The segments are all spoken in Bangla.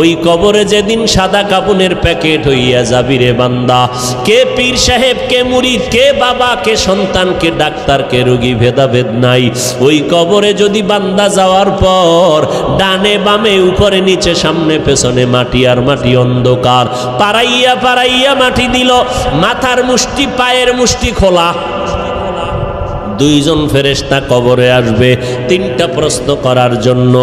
ওই কবরে যেদিন সাদা কাপুনের প্যাকেট হইয়া যাবি রে বান্দা। কে পীর সাহেব, কে মুরিদ, কে বাবা, কে সন্তান, কে ডাক্তার, কে রোগী, ভেদাভেদ নাই। ওই কবরে যদি বান্দা যাওয়ার পর ডানে বামে, উপরে নিচে, সামনে পেছনে মাটি আর মাটি অন্ধকার। পাড়াইয়া পাড়াইয়া মাটি দিল, মাথার মুষ্টি, পায়ের মুষ্টি খোলা। দুইজন ফেরেস্তা কবরে আসবে তিনটা প্রশ্ন করার জন্য।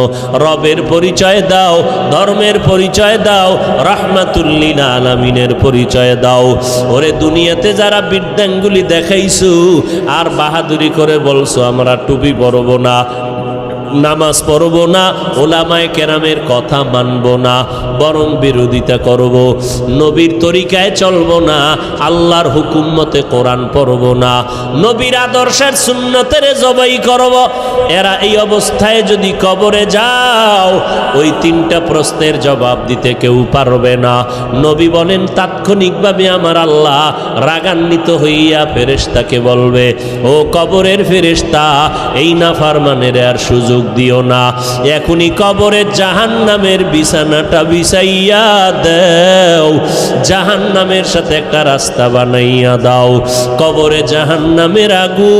রবের পরিচয় দাও, ধর্মের পরিচয় দাও রহমাতুল্লিল আলামিনের পরিচয় দাও। ওরে দুনিয়াতে যারা বিদ্যাঙ্গুলি দেখাইছু, আর বাহাদুরি করে বলছো, আমরা টুপি পরব না। নামাজ পড়ব না, ওলামায় কেরামের কথা মানব না, বরং বিরোধিতা করব। নবীর তরিকায় চলব না, আল্লাহর হুকুম মতে কোরআন পড়ব না। নবীর আদর্শের সুন্নতের জবাই করব। এরা এই অবস্থায় যদি কবরে যাও, ওই তিনটা প্রশ্নের জবাব দিতে কেউ পারবে না। নবী বলেন, তাৎক্ষণিকভাবে আমার আল্লাহ রাগান্বিত হইয়া ফেরেশতাকে বলবে, ও কবরের ফেরেশতা, এই নাফারমানের আর সুযোগ দিও না। এখনই কবরে জাহান নামের বিছানাটা বিছাইয়া দেও। জাহান নামের সাথে একটা রাস্তা বানাইয়া দাও। কবরে জাহান নামের আগুন।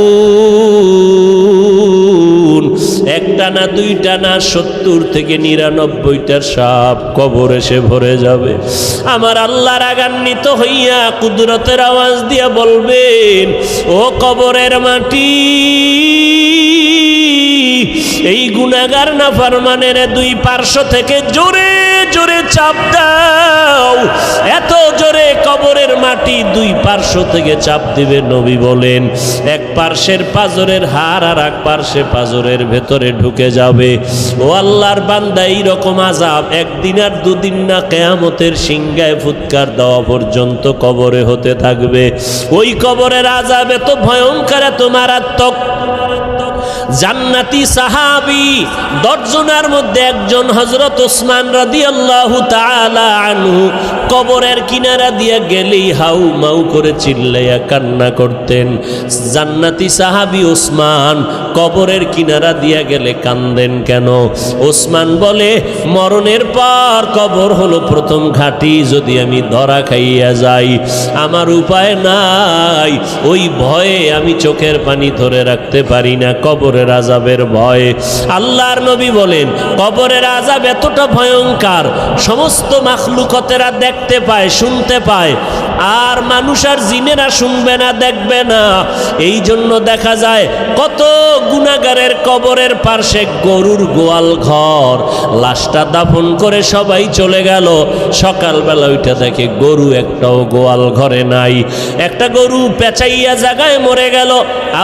একটা না দুইটা না সত্তর থেকে নিরানব্বইটার সাপ কবর এসে ভরে যাবে। আমার আল্লাহ রাগান্বিত হইয়া কুদরতের আওয়াজ দিয়া বলবেন, ও কবরের মাটি এই গুণাগার না ফারমানের দুই পার্শ্ব থেকে জোরে জোরে চাপ দাও। এত জোরে কবরের মাটি দুই পার্শ্ব থেকে চাপ দিবে নবী বলেন। এক পার্শ্বের পাজরের হার আর এক পার্শ্বে পাজরের ভেতরে ঢুকে যাবে। ও আল্লাহর বান্দা, এইরকম আজাব একদিন আর দুদিন না কেয়ামতের সিংগায় ফুৎকার দেওয়া পর্যন্ত কবরে হতে থাকবে। ওই কবরের আজাব এত ভয়ঙ্কর, এত মারাত্মক। জান্নাতি সাহাবি দশজনের মধ্যে একজন হজরত ওসমান রাদি আল্লাহ আনহু কবরের কিনারা দিয়ে গেলেই হাউ মাউ করে চিল্লাইয়া কান্না করতেন। জান্নাতি সাহাবি ওসমান কবরের কিনারা গেলে কান্দেন কেন? ওসমান বলে, মরণের পর কবর হলো প্রথম ঘাটি, যদি আমি ধরা খাইয়া যাই, আমার উপায় নাই, ওই ভয়ে আমি চোখের পানি ধরে রাখতে পারি না কবরের আজাবের ভয়ে। আল্লাহর নবী বলেন, কবরের আজাব এতটা ভয়ঙ্কর, সমস্ত মাখলুকতেরা দেখতে পায়, শুনতে পায়, আর মানুষ আর জিনেরা শুনবে না, দেখবে না। এই জন্য দেখা যায়, কত গুণাগারের কবরের পার্শ্বে গরুর গোয়াল ঘর। লাশটা দাফন করে সবাই চলে গেল। সকালবেলা ওইটা দেখে গরু একটাও গোয়াল ঘরে নাই। একটা গরু পেঁচাইয়া জায়গায় মরে গেল।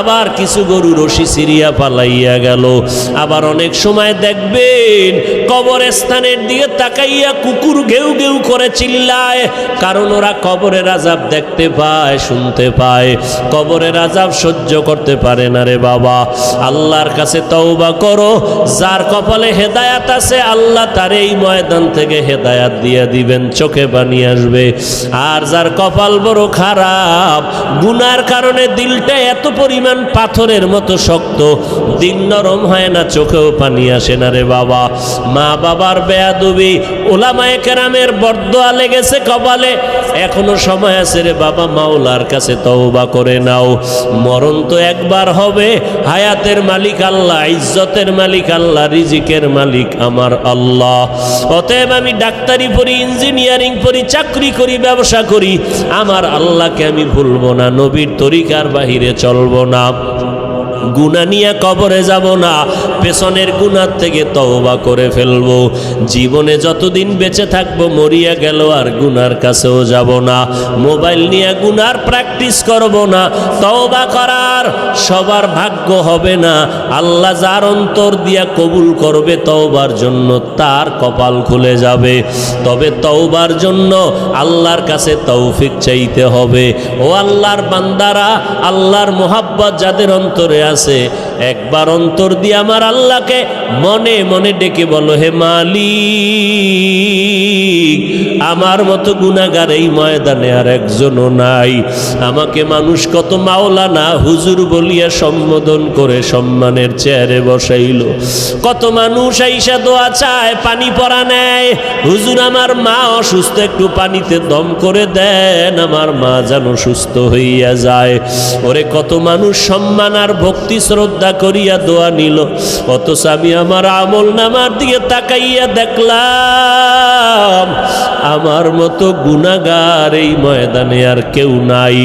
আবার কিছু গরু রশি সিরিয়া পালাইয়া গেল। আবার অনেক সময় দেখবেন কবরস্থানের দিকে তাকাইয়া কুকুর ঘেউ ঘেউ করে চিল্লায়। কারণ ওরা কবরের আজাব দেখতে পায়, শুনতে পায়। কবরের আজাব সহ্য করতে পারে না রে বাবা। আল্লাহর কাছে তওবা করো। যার কপালে হেদায়াত আছে, আল্লাহ তার এই ময়দান থেকে হেদায়াত দিয়ে দিবেন, চোখে পানি আসবে। আর যার কপাল বড় খারাপ, গুনার কারণে দিলটা এত পরিমাণ পাথরের মতো শক্ত দিন নরম হয় না, চোখেও পানি আসে না রে বাবা। মা বাবার বেয়াদুবি, ওলামায়ে কেরামের বরদোয়া লেগেছে কপালে। এখনও সময় আছে রে বাবা, মাওলার কাছে তওবা করে নাও। মরণ তো একবার হবে, হায়াতের মালিক আল্লাহ, ইজ্জতের মালিক আল্লাহ, রিজিকের মালিক আমার আল্লাহ। অতএব আমি ডাক্তারি পড়ি, ইঞ্জিনিয়ারিং পড়ি, চাকরি করি, ব্যবসা করি, আমার আল্লাহকে আমি ভুলবো না, নবীর তরিকার বাহিরে চলবো না। গুণা নিয়ে কবরে যাব না, পেছনের গুণার থেকে তওবা করে ফেলব। জীবনে যতদিন বেঁচে থাকব, মরিয়া গেল আর গুনার কাছেও যাব না। মোবাইল নিয়ে গুনার প্র্যাকটিস করব না, তওবা করার সবার ভাগ্য হবে না। আল্লাহ যার অন্তর দিয়া কবুল করবে, তওবার জন্য তার কপাল খুলে যাবে। তবে তওবার জন্য আল্লাহর কাছে তৌফিক চাইতে হবে। ও আল্লাহর বান্দারা, আল্লাহর মোহাব্বত যাদের অন্তরে আছে একবার অন্তর দিয়ে আমার আল্লাহকে মনে মনে ডেকে বলো, হে মালিক, আমার মতো গুণাগার এই ময়দানে আর একজনও নাই। আমাকে মানুষ কত মাওলানা হুজুর বলিয়া সম্বোধন করে সম্মানের চেয়ারে বসাইল। কত মানুষ আইসা দোয়া চায়, পানি পরা নেয়। হুজুর আমার মা অসুস্থ, একটু পানিতে দম করে দেন, আমার মা যেন সুস্থ হইয়া যায়। ওরে, কত মানুষ সম্মান আর ভক্তি শ্রদ্ধা করিয়া দোয়া নিল। অথচ আমি আমার আমল নামার দিকে তাকাইয়া দেখলাম, আমার মতো গুণাগার এই ময়দানে আর কেউ নাই।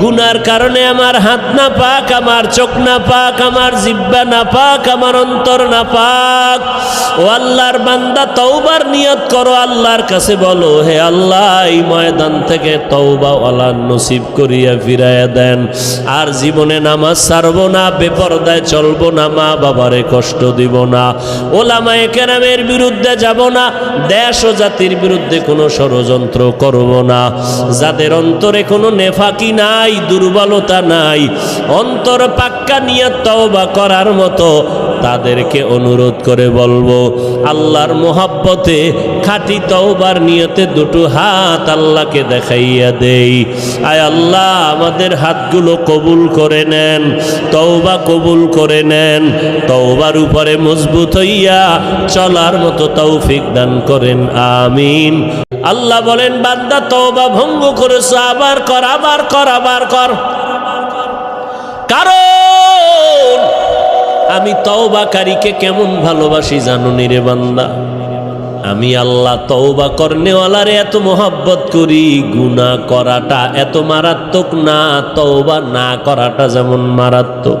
গুনার কারণে আমার হাত না পাক, আমার চোখ না পাক, আমার জিব্বা না পাক, আমার অন্তর না পাক। ও আল্লাহর বান্দা, তওবার নিয়ত করো, আল্লাহর কাছে বলো, হে আল্লাহ, এই ময়দান থেকে তওবা ওয়ালা নসিব করিয়া ফিরাইয়া দেন। আর জীবনে নামাজ ছাড়বো না, বেপরদায় চলবো না, মা বাবারে কষ্ট দিব না। ওলামায়ে কেরামের বিরুদ্ধে যাব না, দেশ ও জাতির বিরুদ্ধে কোনো ষড়যন্ত্র করব না। যাদের অন্তরে কোনো নেফাকি নাই, দুর্বলতা নাই, অন্তর পাক্কা নিয়ে তওবা করার মতো, তাদেরকে অনুরোধ করে বলব, আল্লাহর মোহাব্বতে খাঁটি তওবার নিয়তে দুটো হাত আল্লাহকে দেখাইয়া দেই। আয় আল্লাহ, আমাদের হাতগুলো কবুল করে নেন, তওবা কবুল করে নেন। তওবার উপরে মজবুত হইয়া চলার মতো তৌফিক দান করেন, আমিন। আল্লাহ বলেন, বান্দা, তওবা ভঙ্গ করেছ, আবার কর আবার কর আবার কর। কারণ আমি তওবাকারীকে কেমন ভালোবাসি জানো নি রে বান্দা। আমি আল্লাহ তওবা করনেওয়ালারে এত মোহাব্বত করি, গুনাহ করাটা এত মারাত্মক না, তওবা না করাটা যেমন মারাত্মক।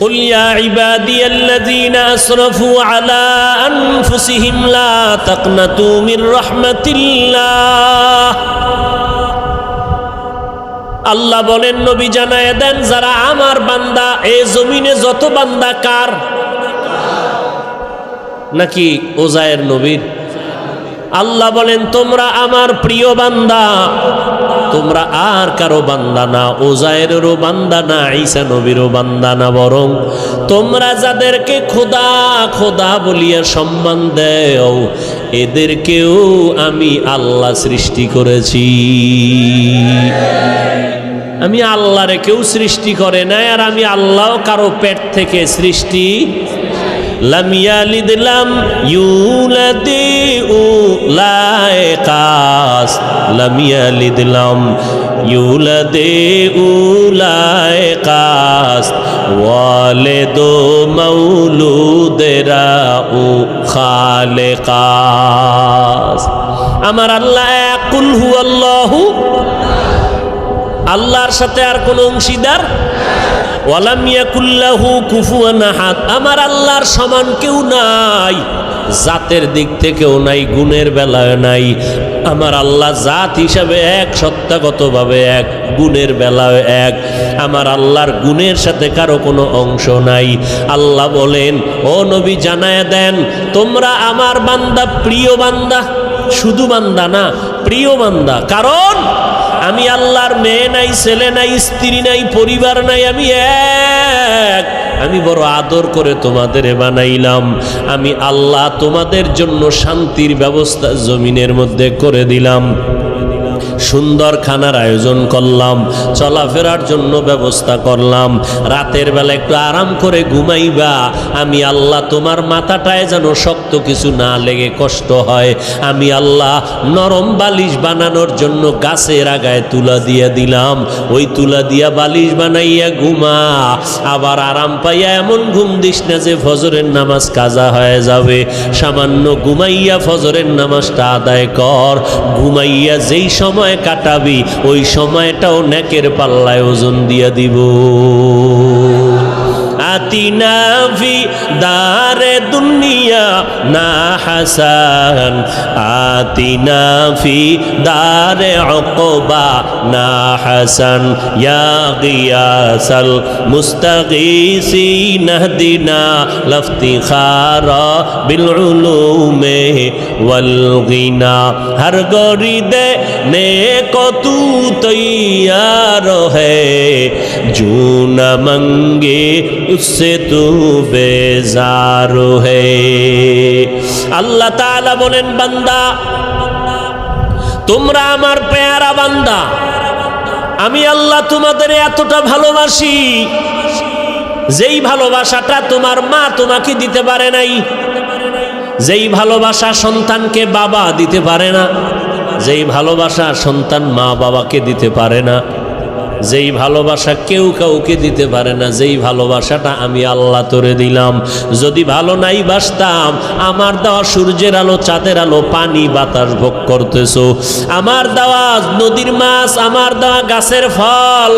قل يا عبادي الذين أسرفوا على أنفسهم لا تقنطوا من رحمة الله আল্লাহ বলেন নবী জানায় দেন যারা আমার বান্দা এ জমিনে যত বান্দা কার নাকি ওজায়ের নবীর আল্লাহ বলেন তোমরা আমার প্রিয় বান্দা তোমরা আর কারও বান্দা না ওজায়েরও বান্দা না, ঈসা নবীরও বান্দা না, বরং তোমরা যাদেরকে খোদা খোদা বলিয়া সম্মান দেও, এদেরকেও আমি আল্লাহ সৃষ্টি করেছি। আমি আল্লাহরে কেউ সৃষ্টি করে নাই, আর আমি আল্লাহ কারও পেট থেকে সৃষ্টি লাম ইয়ালিদ লাম ইউলাদি উলাইকাস লাম ইয়ালিদ লাম ইউলাদি উলাইকাস ওয়ালিদু মাউলুদেরা উ খালেকাস। আমার আল্লাহ কুল হু আল্লাহু আল্লাহর সাথে আর কোনো অংশীদার আমার আল্লাহর সমান কেউ নাই। জাতের দিক থেকেও নাই, গুণের বেলায় নাই। আমার আল্লাহ জাত হিসাবে এক, সত্তাগতভাবে এক, গুণের বেলায় এক। আমার আল্লাহর গুণের সাথে কারও কোনো অংশ নাই। আল্লাহ বলেন, ও নবী, জানায় দেন, তোমরা আমার বান্দা, প্রিয় বান্দা। শুধু বান্দা না, প্রিয় বান্দা। কারণ আমি আল্লাহর মেয়ে নাই, ছেলে নাই, স্ত্রী নাই, পরিবার নাই, আমি এক। আমি বড় আদর করে তোমাদের বানাইলাম। আমি আল্লাহ তোমাদের জন্য শান্তির ব্যবস্থা জমিনের মধ্যে করে দিলাম। সুন্দর খানার আয়োজন করলাম, চলাফেরার জন্য ব্যবস্থা করলাম। রাতের বেলা একটু আরাম করে ঘুমাইবা, আমি আল্লাহ তোমার মাথাটায় যেন শক্ত কিছু না লেগে কষ্ট হয়। আমি আল্লাহ নরম বালিশ বানানোর জন্য গাছের আগায় তুলা দিয়ে দিলাম। ওই তুলা দিয়া বালিশ বানাইয়া ঘুমা, আবার আরাম পাইয়া এমন ঘুম দিস না যে ফজরের নামাজ কাজা হয়ে যাবে। সামান্য ঘুমাইয়া ফজরের নামাজটা আদায় কর, ঘুমাইয়া যেই সময় কাটাবি ওই সময়টাও নেকের পাল্লায় ওজন দিয়া দিব। تنا في دار الدنيا نا حسن آتنا في دار عقبا نا حسن يا غياس المستغيثين اهدنا لافتخار بالعلوم والغنى هر غريد نیکو تو تیار ہے جو نہ منگے उससे तू बेजार है। আল্লাহ তাআলা বলেন বান্দা তোমরা আমার পেয়ারা বান্দা আমি আল্লাহ তোমাদের এতটা ভালোবাসি যেই ভালোবাসাটা তোমার মা তোমাকে দিতে পারে নাই। যেই ভালোবাসা সন্তানকে বাবা দিতে পারে না, যেই ভালোবাসা সন্তান মা বাবাকে দিতে পারে না। যেই ভালোবাসা কেউ কাউকে দিতে পারে না, যেই ভালোবাসাটা আমি আল্লাহ তোরে দিলাম। যদি ভালো নাই বাসতাম, আমার দেওয়া সূর্যের আলো, চাঁদের আলো, পানি, বাতাস ভোগ করতেছ। আমার দেওয়া নদীর মাছ, আমার দেওয়া গাছের ফল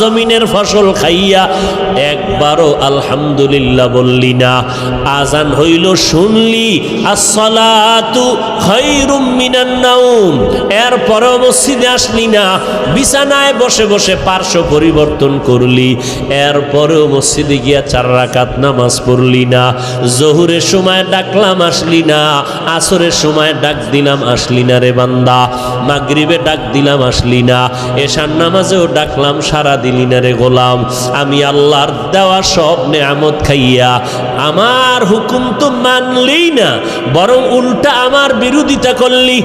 জমিনের ফসল খাইয়া একবারও আলহামদুলিল্লাহ বললি না। আজান হইল, শুনলি, আসসালাতু খায়রুম মিনান নাউম এরপরেও মসজিদে আসলি না, বিছানায় বসে বসে পার্শ্ব পরিবর্তন করলি। এরপরেও মসজিদে গিয়া চার রাকাত নামাজ পড়লি না। জহুরের সময় ডাকলাম আসলি না। আসরের সময় ডাক দিলাম আসলি না রে বান্দা। মাগরিবে ডাক দিলাম আসলি না। এশার নামাজেও ডাকলাম সারা দিলি না রে গোলাম। আমি আল্লাহর দেওয়া সব নেয়ামত খাইয়া আমার হুকুম তো মানলি না, বরং উল্টা আমার বিরোধিতা করলি।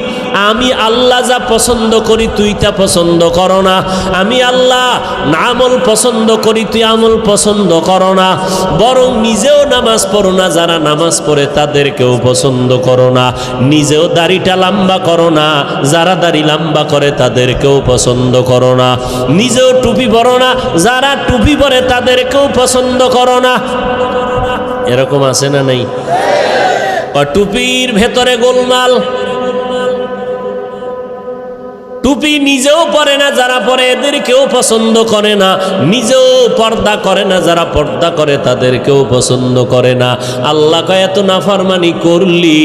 আমি আল্লাহ যা পছন্দ করি তুই তা পছন্দ করো না। আমি আল্লাহ আমল পছন্দ করি, তুই আমল পছন্দ করো না। বরং নিজেও নামাজ পড়ো না, যারা নামাজ পড়ে তাদেরকেও পছন্দ করো না। নিজেও দাড়িটা লম্বা করো না, যারা দাড়ি লম্বা করে তাদেরকেও পছন্দ করো না। নিজেও টুপি পরো না, যারা টুপি পরে তাদেরকেও পছন্দ করো না। এরকম আছে না নাই? টুপির ভেতরে গোলমাল টুপি নিজেও পরে না, যারা পরে এদেরকেও পছন্দ করে না। নিজেও পর্দা করে না, যারা পর্দা করে তাদেরকেও পছন্দ করে না। আল্লাহ এত নাফরমানি করলি,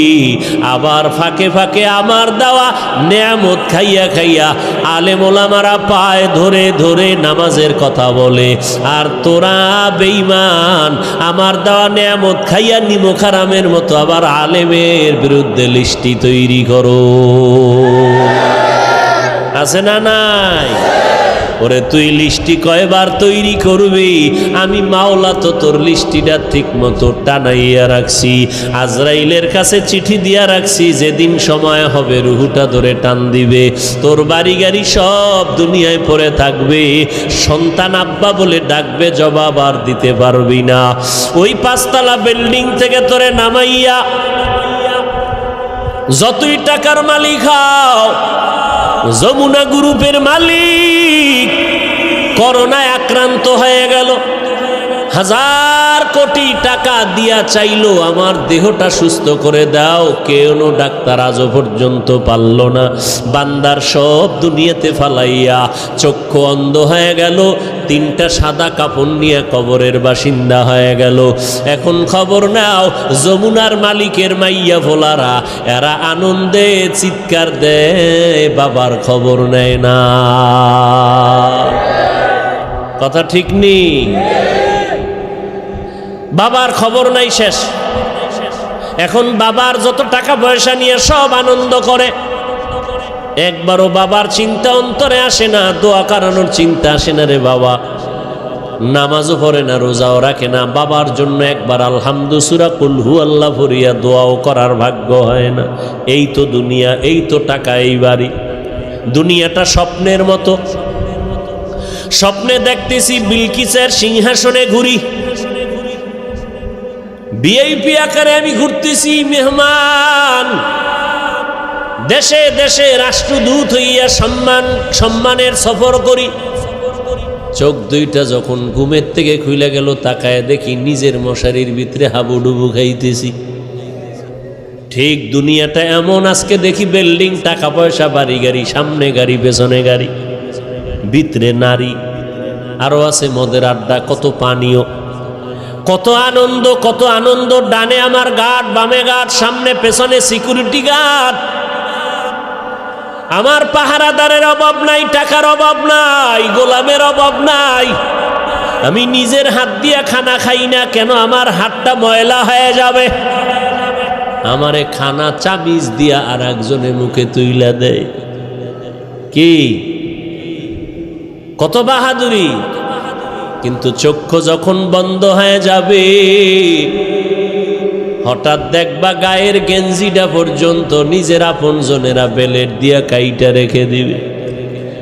আবার ফাঁকে ফাঁকে আমার দেওয়া নেয়ামত খাইয়া খাইয়া আলেম ওলামারা পায় ধরে ধরে নামাজের কথা বলে, আর তোরা বেঈমান, আমার দেওয়া নেয়ামত খাইয়া নিমখারামের মতো আবার আলেমের বিরুদ্ধে লিস্টি তৈরি করো। আছে না নাই? ওরে, তুই লিস্টি কয়বার তৈরি করবি? আমি মাওলা তো তোর লিস্টিটা ঠিক মতো টানাইয়া রাখছি, আজরাইলের কাছে চিঠি দিয়া রাখছি, যেদিন সময় হবে রুহুটা ধরে টান দিবে। তোর বাড়ি গাড়ি সব দুনিয়ায় পড়ে থাকবে, সন্তান আব্বা বলে ডাকবে, জবাব আর দিতে পারবি না। ওই পাঁচতলা বিল্ডিং থেকে তোরে নামাইয়া, যতই টাকার মালিক হও যমুনা গ্রুপের মালিক করোনায় আক্রান্ত হয়ে গেল। হাজার কোটি টাকা দিয়া চাইলো, আমার দেহটা সুস্থ করে দাও। কেউ ডাক্তার আজও পর্যন্ত পারল না। বান্দার সব দুনিয়াতে ফালাইয়া চক্ষু অন্ধ হয়ে গেল, তিনটা সাদা কাপড় নিয়ে কবরের বাসিন্দা হয়ে গেল। এখন খবর নাও, যমুনার মালিকের মাইয়া ভোলারা, এরা আনন্দে চিৎকার দেয়, বাবার খবর নেয় না। কথা ঠিক নেই? বাবার খবর নাই শেষ। এখন বাবার যত টাকা পয়সা নিয়ে সব আনন্দ করে। একবারও বাবার চিন্তা অন্তরে আসে না, দোয়া কারানোর চিন্তা আসে না রে বাবা। নামাজও পড়ে না, রোজাও রাখে না, বাবার জন্য একবার আলহামদু সুরা কুলহু আল্লাহ ভরিয়া দোয়াও করার ভাগ্য হয় না। এই তো দুনিয়া, এই তো টাকা, এই বাড়ি। দুনিয়াটা স্বপ্নের মতো। স্বপ্নে দেখতেছি বিলকিসের সিংহাসনে ঘুরি। ভিআইপি আকারে আমি ঘুরতেছি, মেহমান। দেশে দেশে রাষ্ট্রদূত হইয়া সম্মান, সম্মানের সফর করি। চোখ দুইটা যখন ঘুমের থেকে খুলে গেল, তাকায় দেখি নিজের মশারির ভিতরে হাবুডুবু খাইতেছি। ঠিক দুনিয়াটা এমন, আজকে দেখি বিল্ডিং, টাকা পয়সা, বাড়ি গাড়ি, সামনে গাড়ি, পেছনে গাড়ি। ভিতরে নারী আরও আছে মদের আড্ডা, কত পানীয়। কত আনন্দ কত আনন্দ, ডানে আমার গার্ড, বামে গার্ড, সামনে, পেছনে সিকিউরিটি গার্ড আমার পাহারাদারের অভাব নাই, টাকার অভাব নাই, গোলামের অভাব নাই। আমি নিজের হাত দিয়া খানা খাই না, কেন আমার হাতটা ময়লা হয়ে যাবে? আমারে খানা চাবিজ দিয়া আর একজনের মুখে তুইলা দেয় কি? কত বাহাদুরি? কিন্তু চক্ষু যখন বন্ধ হয়ে যাবে, হঠাৎ দেখবা গায়ের গেঞ্জিটা পর্যন্ত নিজের আপন জনেরা বেলেট দিয়া কাইটা রেখে দিবে।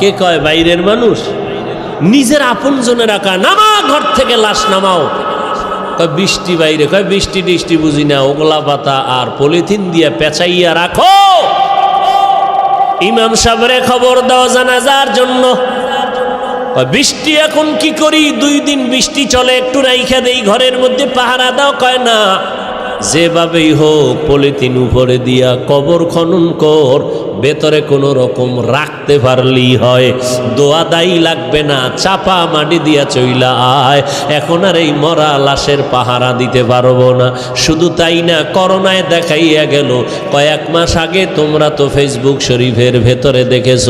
কে কয়, বাইরের মানুষ? নিজের আপন জনে রাখা নামা, ঘর থেকে লাশ নামাও। কয়, বৃষ্টি বাইরে, কয়, বৃষ্টি টিষ্টি বুঝি না, ওগলা পাতা আর পলিথিন দিয়ে পেঁচাইয়া রাখো। ইমাম সাহেবরে খবর দেওয়া জানাজার জন্য। বৃষ্টি এখন কি করি? দুই দিন বৃষ্টি চলে, একটু রাইখা দেই, ঘরের মধ্যে পাহারা দাও। কয়, না, যেভাবেই হোক, পলিথিন উপরে দিয়া কবর খনন কর ভেতরে কোনো রকম রাখতে পারলি হয়। দোয়া দায়ী লাগবে না, চাপা মাটি দিয়া চইলা আয়। এখন আর এই মরা লাশের পাহারা দিতে পারব না। শুধু তাই না, করোনায় দেখাইয়া গেল, কয়েক মাস আগে তোমরা তো ফেসবুক শরীফের ভেতরে দেখেছ।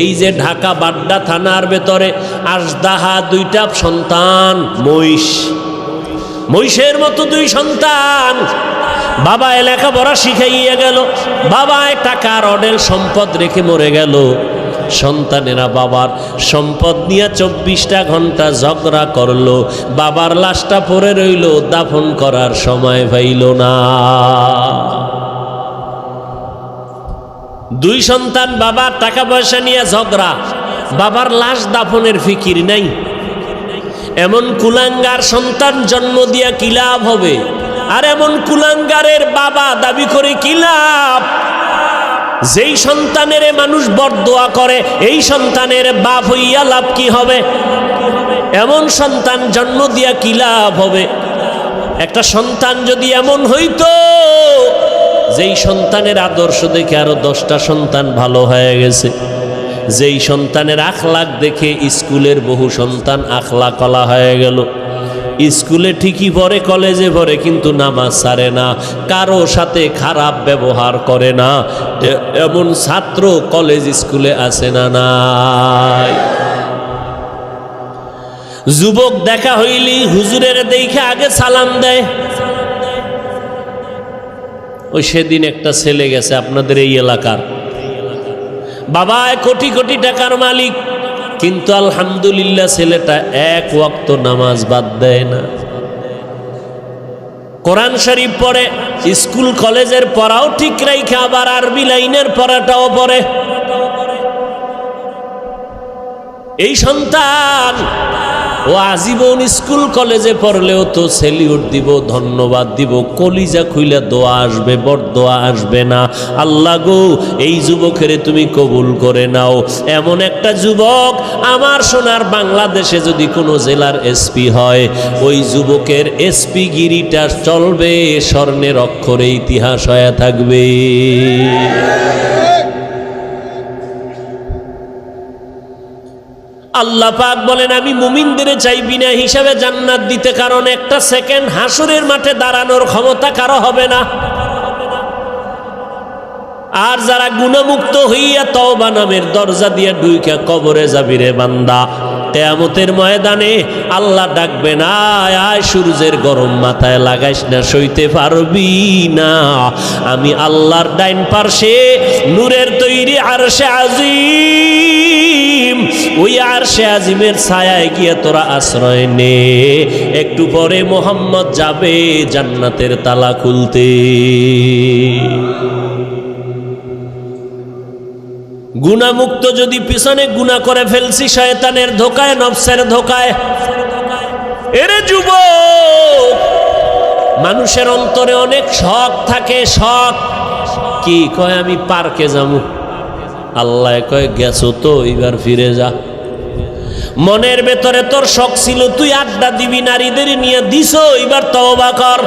এই যে ঢাকা বাড্ডা থানার ভেতরে আসদাহা দুইটা সন্তান, মহিষ। মহিষের মতো দুই সন্তান। বাবা এলাকা লেখাপড়া শিখাইয়া গেল। বাবা টাকার অডেল সম্পদ রেখে মরে গেল। সন্তানেরা বাবার সম্পদ নিয়ে চব্বিশটা ঘণ্টা ঝগড়া করল। বাবার লাশটা পরে রইল, দাফন করার সময় পাইল না। দুই সন্তান বাবার টাকা পয়সা নিয়ে ঝগড়া। বাবার লাশ দাফনের ফিকির নাই। এমন কুলাঙ্গার সন্তান জন্ম দিয়া কি লাভ হবে? আর এমন কুলাঙ্গারের বাবা দাবি করে কি লাভ? যেই সন্তানের মানুষ বরদোয়া করে, এই সন্তানের বাপ হইয়া লাভ কি হবে? এমন সন্তান জন্ম দিয়া কি লাভ হবে? একটা সন্তান যদি এমন হইতো, যেই সন্তানের আদর্শ দেখে আরও দশটা সন্তান ভালো হয়ে গেছে। যেই সন্তানের আখলাক দেখে স্কুলের বহু সন্তান আখলা কলা হয়ে গেল। স্কুলে ঠিকই পড়ে, কলেজে পড়ে, কিন্তু নামাজ সারে না। কারও সাথে খারাপ ব্যবহার করে না। এমন ছাত্র কলেজ স্কুলে আসে না নাই। যুবক দেখা হইলি, হুজুরের দেখে আগে সালাম দেয়। ওই সেদিন একটা ছেলে গেছে আপনাদের এই এলাকার। বাবা কোটি কোটি টাকার মালিক। কিন্তু আলহামদুলিল্লাহ ছেলেটা এক ওয়াক্ত নামাজ বাদ দেয় না। কোরআন শরীফ পড়ে, স্কুল, কলেজের পড়াও ঠিক রাইখে, আবার আরবি লাইনের পড়াটাও পড়ে। এই সন্তান ও আজীবন স্কুল কলেজে পড়লেও তো সেলিউট দিব, ধন্যবাদ দিব। কলিজা খুইলে দোয়া আসবে বড় দোয়া আসবে না। আল্লাহ গো, এই যুবকের তুমি কবুল করে নাও। এমন একটা যুবক আমার সোনার বাংলাদেশে যদি কোনো জেলার এসপি হয়, ওই যুবকের এসপি গিরিটা চলবে, স্বর্ণের অক্ষরে ইতিহাস হয়ে থাকবে। আল্লাহ পাক বলেন, আমি মুমিনদের চাই বিনা হিসাবে জান্নাত দিতে, কারণ একটা সেকেন্ড হাসুরের মাঠে দাঁড়ানোর ক্ষমতা কারও হবে না। আর যারা গুণমুক্ত হইয়া তওবা নামের দরজা দিয়া ডুইকা কবরে যাবি রে বান্দা। কেয়ামতের ময়দানে আল্লাহ ডাকবে না আয়, সূর্যের গরম মাথায় লাগাইস না, সইতে পারবি না। আমি আল্লাহর ডাইন পার্শ্বে নূরের তৈরি আরশে আজিম। ওই আরশে আজিমের ছায়ায় গিয়ে তোরা আশ্রয় নে। একটু পরে মোহাম্মদ যাবে জান্নাতের তালা খুলতে। গুণামুক্ত যদি পিছনে গুণা করে ফেলছি, শয়তানের ধোকায়, নফসের ধোকায়। এরে যুব মানুষের অন্তরে অনেক শখ থাকে, শখ। কি কয়, আমি পার্কে যাব। আল্লাহ কয়, গেছো তো এবার ফিরে যা। মনের ভেতরে তোর শখ ছিল, তুই আড্ডা দিবি, নারীদের নিয়ে দিস এবার তওবা কর।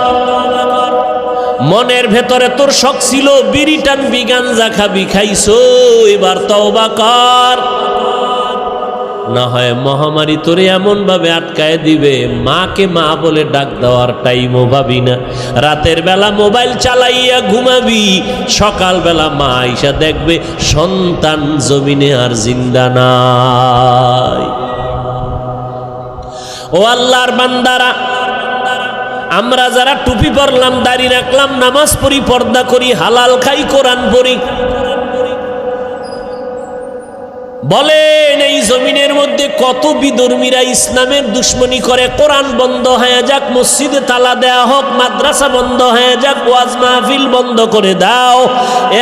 মনের ভেতরে তোর শখ ছিল, বিড়ি টানবি, গাঞ্জা খাবি, খাইছো, এবার তওবা কর। না হয় মহামারী তোরে এমন ভাবে আটকায় দিবে, মাকে মা বলে ডাক দেওয়ার টাইমও ভাবি না। রাতের বেলা মোবাইল চালাইয়া ঘুমাবি সকাল বেলা মা আইসা দেখবে সন্তান জমিনে আর জিন্দা নাই। ও আল্লাহর বান্দারা আমরা যারা টুপি পরলাম, দাড়ি রাখলাম, নামাজ পড়ি, পর্দা করি, হালাল খাই, কোরআন পড়ি। বলেন, এই জমিনের মধ্যে কত বিধর্মীরা ইসলামের দুশ্মনী করে। কোরআন বন্ধ হয়ে যাক, মসজিদে তালা দেয়া হোক, মাদ্রাসা বন্ধ হয়ে যাক, ওয়াজ মাহফিল বন্ধ করে দাও।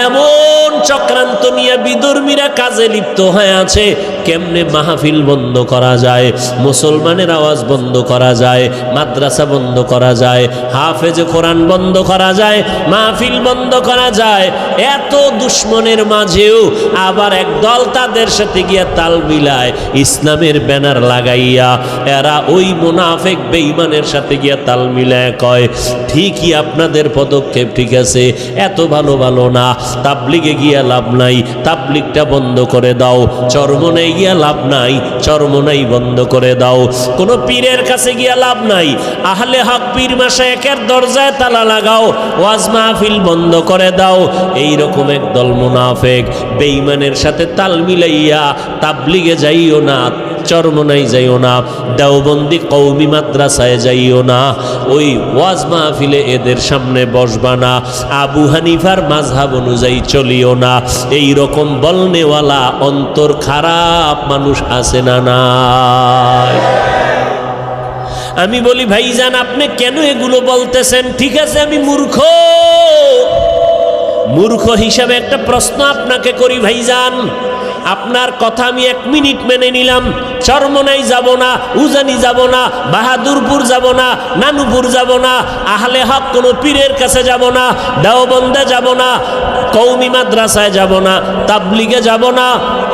এমন চক্রান্ত নিয়ে বিধর্মীরা কাজে লিপ্ত হয়ে আছে। কেমনে মাহফিল বন্ধ করা যায়? মুসলমানের আওয়াজ বন্ধ করা যায়, মাদ্রাসা বন্ধ করা যায়, হাফেজে কোরআন বন্ধ করা যায়, মাহফিল বন্ধ করা যায়। এত দুশ্মনের মাঝেও আবার একদল তাদের সাথে গিয়া তাল মিলায়, ইসলামের ব্যানার লাগাইয়া। এরা ওই মুনাফেক বেঈমানের সাথে গিয়া তাল মিলায় কয়, ঠিকই আপনাদের পদক্ষেপ ঠিক আছে, এত ভালো ভালো না, তাবলিগে গিয়া লাভ নাই, তাবলিগটা বন্ধ করে দাও চরমনাই গিয়া লাভ নাই চরমনাই বন্ধ করে দাও। কোনো পীরের কাছে গিয়া লাভ নাই। আহলে হক পীর মাসে একের দরজায় তালা লাগাও, ওয়াজ মাহফিল বন্ধ করে দাও। এই রকম একদল মুনাফেক, বেঈমানের সাথে তাল মিলাইয়া তাবলিগে যাইও না চরমনাই যাইও না, দেওবন্দি কৌমি মাদ্রাসায় যাইও না, ওই ওয়াজ মাহফিলে এদের সামনে বসবা না, আবু হানিফার মাঝহাব অনুযায়ী চলিও না এই রকম বলনেওয়ালা অন্তর খারাপ মানুষ আছে না নাই? আমি বলি, ভাইজান, আপনি কেন এগুলো বলতেছেন? ঠিক আছে, আমি মূর্খ। মূর্খ হিসাবে একটা প্রশ্ন আপনাকে করি, ভাইজান আপনার কথা আমি এক মিনিট মেনে নিলাম। চরমনাই যাব না, উজানি যাব না, বাহাদুরপুর যাব না, নানুপুর যাব না, আহলে হক কোনো পীরের কাছে যাব না, দেওবন্দে যাব না কৌমি মাদ্রাসায় যাব না, তাবলিগে যাব না।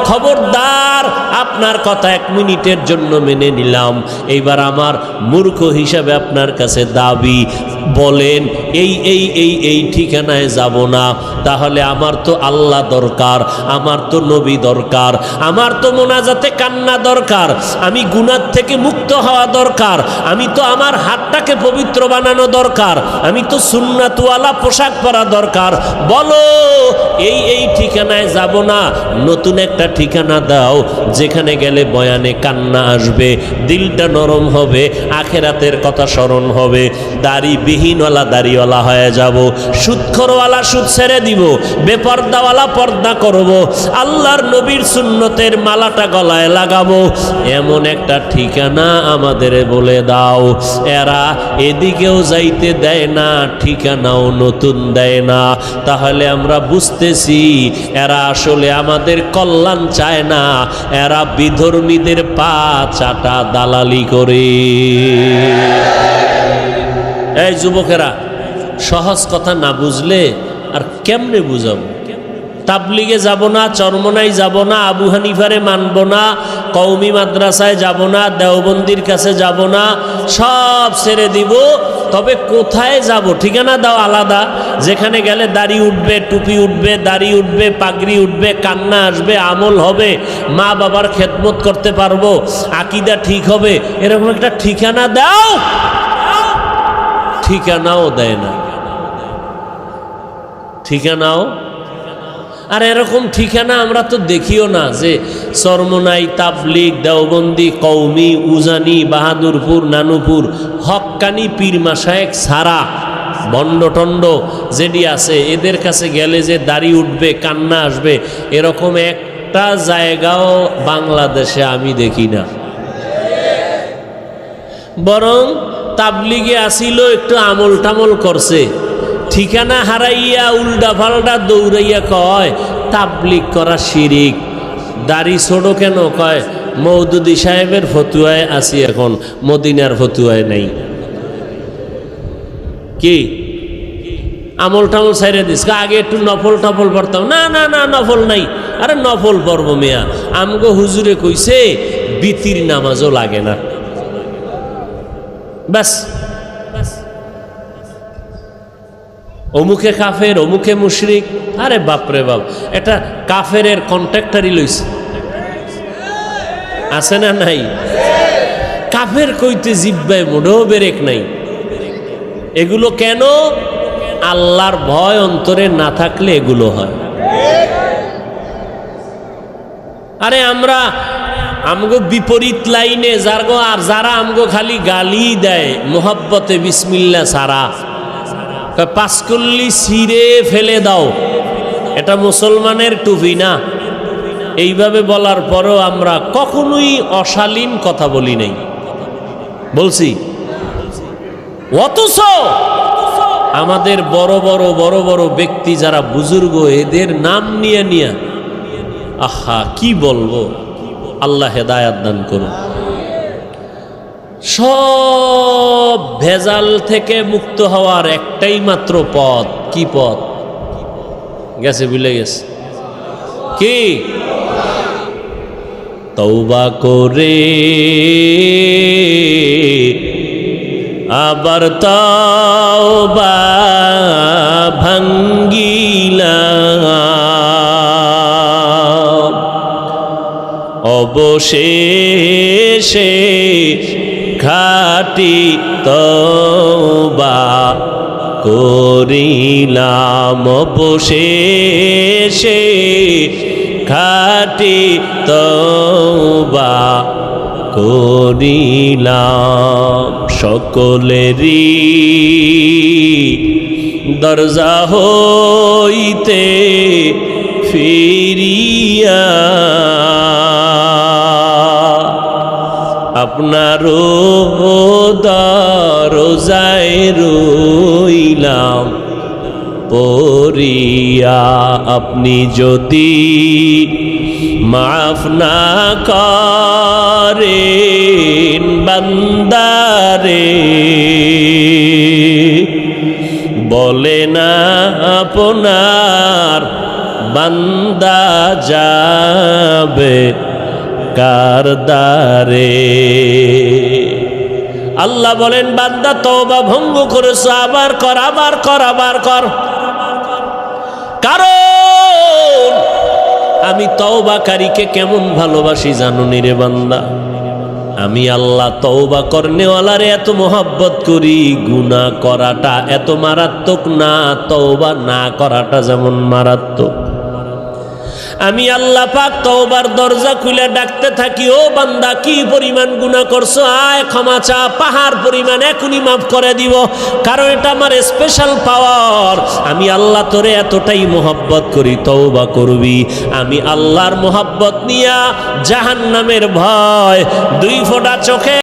খবরদার, আপনার কথা এক মিনিটের জন্য মেনে নিলাম। এইবার আমার মূর্খ হিসাবে আপনার কাছে দাবি, বলেন, এই এই এই এই ঠিকানায় যাব না। তাহলে আমার তো আল্লাহ দরকার, আমার তো নবী দরকার। আমার তো মোনাজাতে কান্না দরকার। আমি গুনার থেকে মুক্ত হওয়া দরকার। আমি তো আমার হাতটাকে পবিত্র বানানো দরকার। আমি তো সুন্নাতুয়ালা পোশাক পরা দরকার। বলো, এই এই ঠিকানায় যাব না? নতুন একটা ঠিকানা দাও, যেখানে গেলে বয়ানে কান্না আসবে, দিলটা নরম হবে, আখেরাতের কথা স্মরণ হবে। দাড়ি বিহীনওয়ালা দাড়িওয়ালা হয়ে যাব। সুৎখরওয়ালা সুদ ছেড়ে দিব। বেপর্দাওয়ালা পর্দা করব। আল্লাহর নবীর সুন্নতের মালাটা গলায় লাগাবো। এমন একটা ঠিকানা আমাদের বলে দাও। এরা এদিকেও যাইতে দেয় না, ঠিকানাও নতুন দেয় না। তাহলে আমরা বুঝতেছি, এরা আসলে আমাদের কল্যাণ চায় না। এরা বিধর্মীদের পা চাটা দালালি করে। এই যুবকেরা, সহজ কথা না বুঝলে আর কেমনে বুঝাবো? তাবলিগে যাব না, চরমনাই যাব না, আবু হানিফারে মানব না কৌমি মাদ্রাসায় যাব না, দেওবন্দির কাছে যাব না, সব ছেড়ে দিব। তবে কোথায় যাব? ঠিকানা দাও আলাদা। যেখানে গেলে দাড়ি উঠবে, টুপি উঠবে, দাড়ি উঠবে, পাগড়ি উঠবে, কান্না আসবে, আমল হবে, মা বাবার খেদমত করতে পারব, আকিদা ঠিক হবে, এরকম একটা ঠিকানা দাও। ঠিকানাও দেয় না। ঠিকানাও আর এরকম ঠিকানা আমরা তো দেখিও না যে চরমনাই, তাবলিগ, দেওবন্দি কৌমি উজানি, বাহাদুরপুর, নানুপুর হক্কানি পীর মাসায়েক সারা বন্ডটন্ড যেটি আছে, এদের কাছে গেলে যে দাড়ি উঠবে, কান্না আসবে, এরকম একটা জায়গাও বাংলাদেশে আমি দেখি না। বরং তাবলিগে আসিল একটু আমল টামল করছে। ঠিকানা হারাইয়া উল্টা পাল্টা দৌড়াইয়া কয়, তাবলিগ করা শিরিক। দাড়ি ছোড়ো কেন কয় মৌদুদি সাহেবের ফতুয়ায় আছি এখন, মদিনার ফতুয়ায় নেই। কি? আমল টামল সাইরে দিস আগে একটু নফল টফল পড়তাম। না না না, নফল নাই। আরে নফল পড়ব মেয়া। আমগো হুজুরে কইছে, বিতির নামাজও লাগে না। ব্যাস। অমুখে কাফের অমুখে মুশরিক। আরে বাপরে বাপ, এটা কাফের কন্ট্রাক্টারই লইছে আছে না নাই? কাফের কইতে জিব্বায় মোটেও বেরেক নাই। এগুলো কেন? আল্লাহর ভয় অন্তরে না থাকলে এগুলো হয়। আরে আমরা আমগো বিপরীত লাইনে যারগো আর যারা আমগো খালি গালি দেয়, মোহাব্বতে বিসমিল্লা সারা পাঁচকল্লি ছিঁড়ে ফেলে দাও। এটা মুসলমানের টুপি না। এইভাবে বলার পরও আমরা কখনোই অশালীন কথা বলি নাই। বলছি, অথচ আমাদের বড় বড় বড় বড় ব্যক্তি যারা বুজুর্গ, এদের নাম নিয়ে নিয়ে, আহা, কি বলব? আল্লাহ হেদায়াত দান করুন। সব ভেজাল থেকে মুক্ত হওয়ার একটাই মাত্র পথ। কি পথ? গেছে, ভুলে গেছে। কি? তৌবা করে আবার তওবা ভাঙ্গিলাম। অবশেষে খাটি তওবা করিলাম অবশেষে। খাটি তওবা করিলাম সকলেরই। দরজা হইতে ফিরিয়া আপনারও দরজায় রইলাম। পরিয়া আপনি যদি মাফ না করেন বান্দারে, বলে না আপনার বান্দা যাবে। কার দ্বারে। আল্লাহ বলেন, বান্দা তওবা ভঙ্গ করেছ, আবার কর আবার কর আবার কর। কারণ আমি তওবাকারীকে কেমন ভালোবাসি জানুনি রে বান্দা? আমি আল্লাহ তওবা করনেওয়ালারে এত মোহাব্বত করি, গুনাহ করাটা এত মারাত্মক না, তওবা না করাটা যেমন মারাত্মক। আমি আল্লাহ পাক তওবার দরজা খুলে ডাকতে থাকি, ও বান্দা, কি পরিমাণ গুনাহ করছ? আয়, ক্ষমা চা, পাহাড় পরিমাণ এখনই মাফ করে দিব, কারণ এটা আমার স্পেশাল পাওয়ার আমি আল্লাহ তোরে এতটাই মোহাব্বত করি, তওবা করবি। আমি আল্লাহর মোহাব্বত নিয়া জাহান্নামের ভয় দুই ফোঁটা চোখে